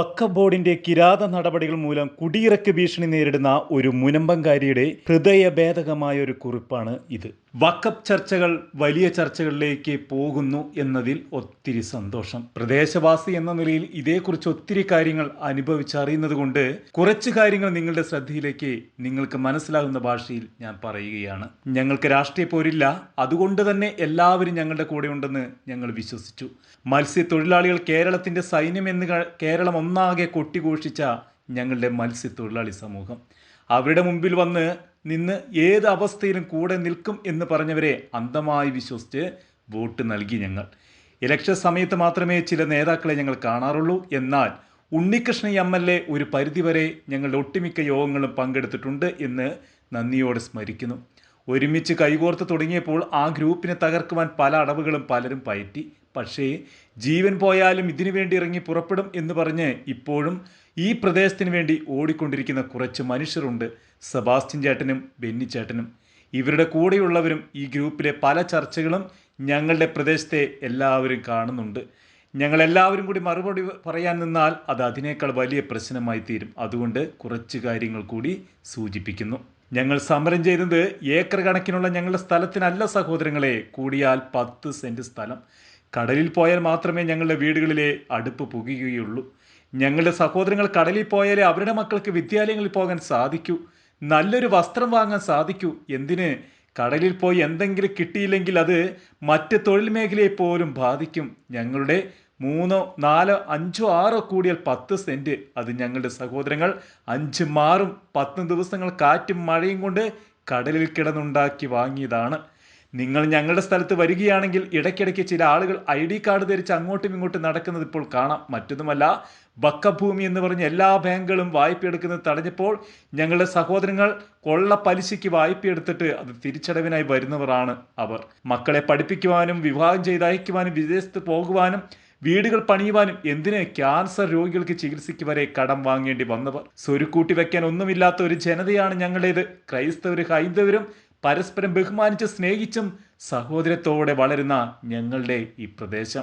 വക്ക ബോർഡിന്റെ കിരാത നടപടികൾ മൂലം കുടിയിറക്ക് ഭീഷണി നേരിടുന്ന ഒരു മുനമ്പങ്കാരിയുടെ ഹൃദയഭേദകമായ ഒരു കുറിപ്പാണ് ഇത്. വക്കപ്പ് ചർച്ചകൾ വലിയ ചർച്ചകളിലേക്ക് പോകുന്നു എന്നതിൽ ഒത്തിരി സന്തോഷം. പ്രദേശവാസി എന്ന നിലയിൽ ഇതേക്കുറിച്ച് ഒത്തിരി കാര്യങ്ങൾ അനുഭവിച്ചറിയുന്നത് കൊണ്ട് കുറച്ച് കാര്യങ്ങൾ നിങ്ങളുടെ ശ്രദ്ധയിലേക്ക് നിങ്ങൾക്ക് മനസ്സിലാകുന്ന ഭാഷയിൽ ഞാൻ പറയുകയാണ്. ഞങ്ങൾക്ക് രാഷ്ട്രീയ പോരില്ല. അതുകൊണ്ട് തന്നെ എല്ലാവരും ഞങ്ങളുടെ കൂടെ ഉണ്ടെന്ന് ഞങ്ങൾ വിശ്വസിച്ചു. മത്സ്യത്തൊഴിലാളികൾ കേരളത്തിന്റെ സൈന്യം എന്ന് കേരളം ഒന്നാകെ കൊട്ടിഘോഷിച്ച ഞങ്ങളുടെ മത്സ്യത്തൊഴിലാളി സമൂഹം. അവരുടെ മുമ്പിൽ വന്ന് നിന്ന് ഏത് അവസ്ഥയിലും കൂടെ നിൽക്കും എന്ന് പറഞ്ഞവരെ അന്ധമായി വിശ്വസിച്ച് വോട്ട് നൽകി ഞങ്ങൾ. ഇലക്ഷൻ സമയത്ത് മാത്രമേ ചില നേതാക്കളെ ഞങ്ങൾ കാണാറുള്ളൂ. എന്നാൽ ഉണ്ണികൃഷ്ണൻ എം എൽ എ ഒരു പരിധിവരെ ഞങ്ങളുടെ ഒട്ടുമിക്ക യോഗങ്ങളും പങ്കെടുത്തിട്ടുണ്ട് എന്ന് നന്ദിയോടെ സ്മരിക്കുന്നു. ഒരുമിച്ച് കൈകോർത്ത് തുടങ്ങിയപ്പോൾ ആ ഗ്രൂപ്പിനെ തകർക്കുവാൻ പല അടവുകളും പലരും പയറ്റി. പക്ഷേ ജീവൻ പോയാലും ഇതിനു വേണ്ടി ഇറങ്ങി പുറപ്പെടും എന്ന് പറഞ്ഞ് ഇപ്പോഴും ഈ പ്രദേശത്തിന് വേണ്ടി ഓടിക്കൊണ്ടിരിക്കുന്ന കുറച്ച് മനുഷ്യരുണ്ട് സെബാസ്റ്റ്യൻ ചേട്ടനും ബെന്നി ചേട്ടനും. ഇവരുടെ കൂടെയുള്ളവരും ഈ ഗ്രൂപ്പിലെ പല ചർച്ചകളും ഞങ്ങളുടെ പ്രദേശത്തെ എല്ലാവരും കാണുന്നുണ്ട്. ഞങ്ങളെല്ലാവരും കൂടി മറുപടി പറയാൻ നിന്നാൽ അത് അതിനേക്കാൾ വലിയ പ്രശ്നമായി തീരും. അതുകൊണ്ട് കുറച്ച് കാര്യങ്ങൾ കൂടി സൂചിപ്പിക്കുന്നു. ഞങ്ങൾ സമരം ചെയ്തത് ഏക്കർ കണക്കിനുള്ള ഞങ്ങളുടെ സ്ഥലത്തിനല്ല സഹോദരങ്ങളെ. കൂടിയാൽ പത്ത് സെന്റ് സ്ഥലം. കടലിൽ പോയാൽ മാത്രമേ ഞങ്ങളുടെ വീടുകളിലെ അടുപ്പ് പുകയുകയുള്ളൂ. ഞങ്ങളുടെ സഹോദരങ്ങൾ കടലിൽ പോയാലേ അവരുടെ മക്കൾക്ക് വിദ്യാലയങ്ങളിൽ പോകാൻ സാധിക്കൂ. നല്ലൊരു വസ്ത്രം വാങ്ങാൻ സാധിക്കൂ. എന്തിന്? കടലിൽ പോയി എന്തെങ്കിലും കിട്ടിയില്ലെങ്കിൽ അത് മറ്റ് തൊഴിൽ മേഖലയെ പോലും ബാധിക്കും. ഞങ്ങളുടെ മൂന്നോ നാലോ അഞ്ചോ ആറോ കൂടിയാൽ പത്ത് സെന്റ് അത് ഞങ്ങളുടെ സഹോദരങ്ങൾ അഞ്ച് മാറും പത്ത് ദിവസങ്ങൾ കാറ്റും മഴയും കൊണ്ട് കടലിൽ കിടന്നുണ്ടാക്കി വാങ്ങിയതാണ്. നിങ്ങൾ ഞങ്ങളുടെ സ്ഥലത്ത് വരികയാണെങ്കിൽ ഇടയ്ക്കിടയ്ക്ക് ചില ആളുകൾ ഐ ഡി കാർഡ് ധരിച്ച് അങ്ങോട്ടും ഇങ്ങോട്ടും നടക്കുന്നത് ഇപ്പോൾ കാണാം. മറ്റൊന്നുമല്ല ബക്കഭൂമി എന്ന് പറഞ്ഞ് എല്ലാ ബാങ്കുകളും വായ്പ എടുക്കുന്നത് തടഞ്ഞപ്പോൾ ഞങ്ങളുടെ സഹോദരങ്ങൾ കൊള്ള പലിശയ്ക്ക് വായ്പ എടുത്തിട്ട് അത് തിരിച്ചടവിനായി വരുന്നവരാണ് അവർ. മക്കളെ പഠിപ്പിക്കുവാനും വിവാഹം ചെയ്ത് അയക്കുവാനും വിദേശത്ത് പോകുവാനും വീടുകൾ പണിയുവാനും എന്തിന് ക്യാൻസർ രോഗികൾക്ക് ചികിത്സയ്ക്ക് വരെ കടം വാങ്ങേണ്ടി വന്നവർ. സ്വരുക്കൂട്ടി വെക്കാൻ ഒന്നുമില്ലാത്ത ഒരു ജനതയാണ് ഞങ്ങളുടേത്. ക്രൈസ്തവരും ഹൈന്ദവരും പരസ്പരം ബഹുമാനിച്ച് സ്നേഹിച്ചും സഹോദരത്തോടെ വളരുന്ന ഞങ്ങളുടെ ഈ പ്രദേശം.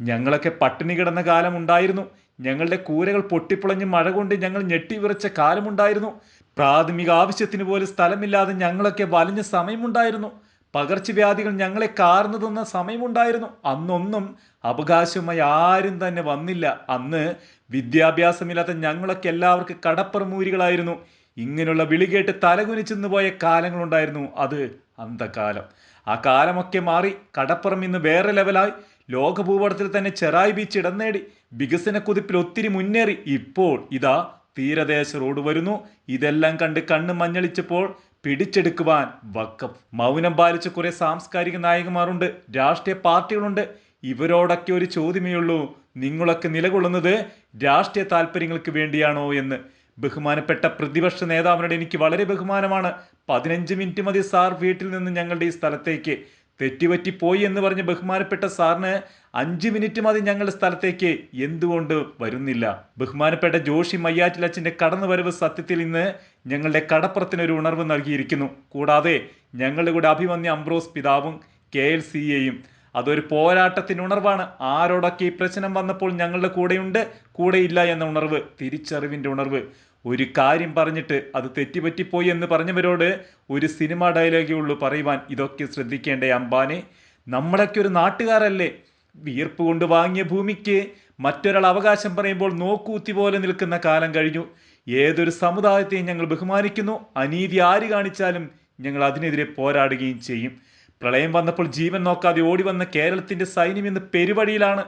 ഞങ്ങളൊക്കെ പട്ടിണി കിടന്ന കാലമുണ്ടായിരുന്നു. ഞങ്ങളുടെ കൂരകൾ പൊട്ടിപ്പൊളഞ്ഞ് മഴ കൊണ്ട് ഞങ്ങൾ ഞെട്ടിവിറച്ച കാലമുണ്ടായിരുന്നു. പ്രാഥമിക ആവശ്യത്തിന് പോലും സ്ഥലമില്ലാതെ ഞങ്ങളൊക്കെ വലഞ്ഞ സമയമുണ്ടായിരുന്നു. പകർച്ചവ്യാധികൾ ഞങ്ങളെ കാർന്നു തന്ന സമയമുണ്ടായിരുന്നു. അന്നൊന്നും അവകാശമായി ആരും തന്നെ വന്നില്ല. അന്ന് വിദ്യാഭ്യാസമില്ലാത്ത ഞങ്ങളൊക്കെ എല്ലാവർക്കും കടപ്പുറമൂരികളായിരുന്നു ഇങ്ങനെയുള്ള വിളി കേട്ട് തലകുനിച്ചെന്ന് പോയ കാലങ്ങളുണ്ടായിരുന്നു അത് അന്ധകാലം. ആ കാലമൊക്കെ മാറി കടപ്പുറം ഇന്ന് വേറെ ലെവലായി. ലോക ഭൂപടത്തിൽ തന്നെ ചെറായി ബീച്ച് ഇടം നേടി. വികസന കുതിപ്പിൽ ഒത്തിരി മുന്നേറി. ഇപ്പോൾ ഇതാ തീരദേശ റോഡ് വരുന്നു. ഇതെല്ലാം കണ്ട് കണ്ണ് മഞ്ഞളിച്ചപ്പോൾ പിടിച്ചെടുക്കുവാൻ വക്കം. മൗനം പാലിച്ച കുറെ സാംസ്കാരിക നായകന്മാരുണ്ട്. രാഷ്ട്രീയ പാർട്ടികളുണ്ട്. ഇവരോടൊക്കെ ഒരു ചോദ്യമേ ഉള്ളൂ. നിങ്ങളൊക്കെ നിലകൊള്ളുന്നത് രാഷ്ട്രീയ താല്പര്യങ്ങൾക്ക് വേണ്ടിയാണോ എന്ന്. ബഹുമാനപ്പെട്ട പ്രതിപക്ഷ നേതാവിനോട് എനിക്ക് വളരെ ബഹുമാനമാണ്. പതിനഞ്ച് മിനിറ്റ് മതി സാർ വീട്ടിൽ നിന്ന് ഞങ്ങളുടെ ഈ സ്ഥലത്തേക്ക്. തെറ്റിപറ്റിപ്പോയി എന്ന് പറഞ്ഞ് ബഹുമാനപ്പെട്ട സാറിന് അഞ്ച് മിനിറ്റ് മതി ഞങ്ങളുടെ സ്ഥലത്തേക്ക്. എന്തുകൊണ്ട് വരുന്നില്ല? ബഹുമാനപ്പെട്ട ജോഷി മയ്യാറ്റിലച്ഛന്റെ കടന്നുവരവ് സത്യത്തിൽ ഇന്ന് ഞങ്ങളുടെ കടപ്പുറത്തിന് ഒരു ഉണർവ് നൽകിയിരിക്കുന്നു. കൂടാതെ ഞങ്ങളുടെ കൂടെ അഭിമന്യ അംബ്രോസ് പിതാവും കെ എൽ സി എയും അതൊരു പോരാട്ടത്തിന് ഉണർവാണ് ആരോടൊക്കെ ഈ പ്രശ്നം വന്നപ്പോൾ ഞങ്ങളുടെ കൂടെയുണ്ട് കൂടെയില്ല എന്ന ഉണർവ് തിരിച്ചറിവിന്റെ ഉണർവ്. ഒരു കാര്യം പറഞ്ഞിട്ട് അത് തെറ്റിപ്പറ്റിപ്പോയി എന്ന് പറഞ്ഞവരോട് ഒരു സിനിമ ഡയലോഗേ ഉള്ളൂ പറയുവാൻ. ഇതൊക്കെ ശ്രദ്ധിക്കേണ്ടേ അംബാനെ. നമ്മളൊക്കെ ഒരു നാട്ടുകാരല്ലേ. വിയർപ്പ് കൊണ്ട് വാങ്ങിയ ഭൂമിക്ക് മറ്റൊരാൾ അവകാശം പറയുമ്പോൾ നോക്കൂത്തി പോലെ നിൽക്കുന്ന കാലം കഴിഞ്ഞു. ഏതൊരു സമുദായത്തെയും ഞങ്ങൾ ബഹുമാനിക്കുന്നു. അനീതി ആര് കാണിച്ചാലും ഞങ്ങൾ അതിനെതിരെ പോരാടുകയും ചെയ്യും. പ്രളയം വന്നപ്പോൾ ജീവൻ നോക്കാതെ ഓടി വന്ന കേരളത്തിന്റെ സൈന്യം ഇന്ന് പെരുവഴിയിലാണ്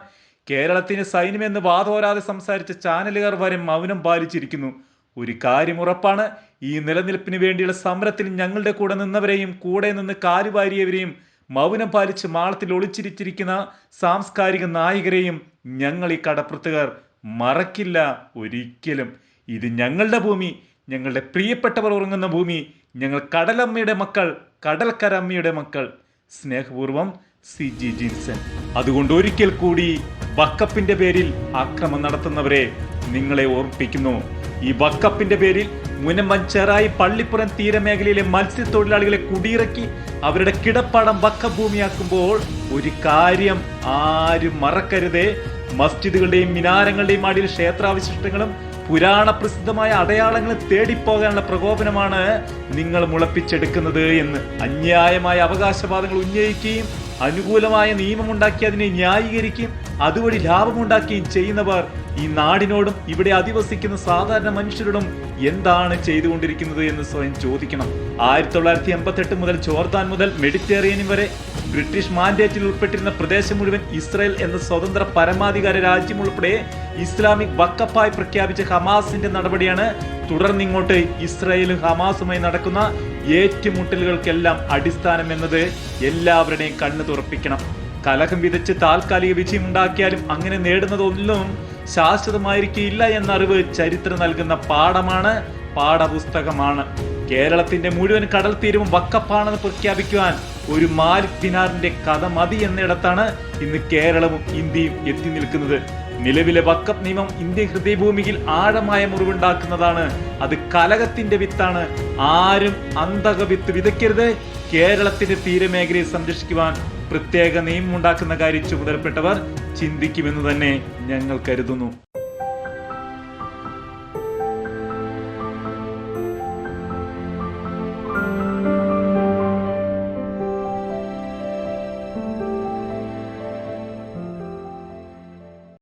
കേരളത്തിന്റെ സൈന്യം എന്ന് വാതോരാതെ സംസാരിച്ച ചാനലുകാർ വരെ മൗനം പാലിച്ചിരിക്കുന്നു. ഒരു കാര്യം ഉറപ്പാണ് ഈ നിലനിൽപ്പിന് വേണ്ടിയുള്ള സമരത്തിൽ ഞങ്ങളുടെ കൂടെ നിന്നവരെയും കൂടെ നിന്ന് കാലുവാരിയവരെയും മൗനം പാലിച്ച് മാളത്തിൽ ഒളിച്ചിരിച്ചിരിക്കുന്ന സാംസ്കാരിക നായകരെയും ഞങ്ങൾ ഈ കടപ്പുറത്തുകാർ മറക്കില്ല ഒരിക്കലും. ഇത് ഞങ്ങളുടെ ഭൂമി ഞങ്ങളുടെ പ്രിയപ്പെട്ടവർ ഉറങ്ങുന്ന ഭൂമി ഞങ്ങൾ കടലമ്മയുടെ മക്കൾ കടൽക്കരമ്മയുടെ മക്കൾ. സ്നേഹപൂർവം സി ജി ജിൻസൺ. അതുകൊണ്ട് ഒരിക്കൽ കൂടി വക്കപ്പിന്റെ പേരിൽ അക്രമം നടത്തുന്നവരെ നിങ്ങളെ ഓർപ്പിക്കുന്നു. ഈ വക്കപ്പിന്റെ പേരിൽ മുനമ്പഞ്ചേറായി പള്ളിപ്പുറം തീരമേഖലയിലെ മത്സ്യത്തൊഴിലാളികളെ കുടിയിറക്കി അവരുടെ കിടപ്പാടം വക്കഭൂമിയാക്കുമ്പോൾ ഒരു കാര്യം ആരും മറക്കരുതേ. മസ്ജിദുകളുടെയും മിനാരങ്ങളുടെയും അടിയിൽ ക്ഷേത്രാവശിഷ്ടങ്ങളും പുരാണ പ്രസിദ്ധമായ അടയാളങ്ങൾ തേടിപ്പോകാനുള്ള പ്രകോപനമാണ് നിങ്ങൾ മുളപ്പിച്ചെടുക്കുന്നത് എന്ന്. അന്യായമായ അവകാശവാദങ്ങൾ ഉന്നയിക്കുകയും അനുകൂലമായ നിയമമുണ്ടാക്കി അതിനെ ന്യായീകരിക്കുകയും അതുവഴി ലാഭമുണ്ടാക്കുകയും ചെയ്യുന്നവർ ഈ നാടിനോടും ഇവിടെ അധിവസിക്കുന്ന സാധാരണ മനുഷ്യരോടും എന്താണ് ചെയ്തുകൊണ്ടിരിക്കുന്നത് എന്ന് സ്വയം ചോദിക്കണം. ആയിരത്തി തൊള്ളായിരത്തി എൺപത്തി എട്ട് മുതൽ ജോർദാൻ മുതൽ മെഡിറ്ററേനിയൻ വരെ ബ്രിട്ടീഷ് മാൻഡേറ്റിൽ ഉൾപ്പെട്ടിരുന്ന പ്രദേശം മുഴുവൻ ഇസ്രായേൽ എന്ന സ്വതന്ത്ര പരമാധികാര രാജ്യം ഉൾപ്പെടെ ഇസ്ലാമിക് വക്കപ്പായി പ്രഖ്യാപിച്ച ഹമാസിന്റെ നടപടിയാണ് തുടർന്നിങ്ങോട്ട് ഇസ്രായേലും ഹമാസുമായി നടക്കുന്ന ഏറ്റുമുട്ടലുകൾക്കെല്ലാം അടിസ്ഥാനം എന്നത് എല്ലാവരുടെയും കണ്ണു തുറപ്പിക്കണം. കലഹം വിതച്ച് താൽക്കാലിക വിജയം ഉണ്ടാക്കിയാലും അങ്ങനെ നേടുന്നതൊന്നും ശാശ്വതമായിരിക്കില്ല എന്ന അറിവ് ചരിത്രം നൽകുന്ന പാഠമാണ് പാഠപുസ്തകമാണ്. കേരളത്തിന്റെ മുഴുവൻ കടൽ തീരവും വക്കപ്പാണെന്ന് പ്രഖ്യാപിക്കുവാൻ ഒരു മാലിക് ദിനാറിന്റെ കഥ മതി എന്നിടത്താണ് ഇന്ന് കേരളവും ഇന്ത്യയും എത്തി നിൽക്കുന്നത്. നിലവിലെ വക്കപ്പ് നിയമം ഇന്ത്യൻ ഹൃദയഭൂമിയിൽ ആഴമായ മുറിവുണ്ടാക്കുന്നതാണ്. അത് കലകത്തിന്റെ വിത്താണ്. ആരും അന്തക വിത്ത് വിതയ്ക്കരുത്. കേരളത്തിന്റെ തീരമേഖലയെ സംരക്ഷിക്കുവാൻ പ്രത്യേക നിയമം ഉണ്ടാക്കുന്ന കാര്യം ചുമതലപ്പെട്ടവർ ചിന്തിക്കുമെന്ന് തന്നെ ഞങ്ങൾ കരുതുന്നു.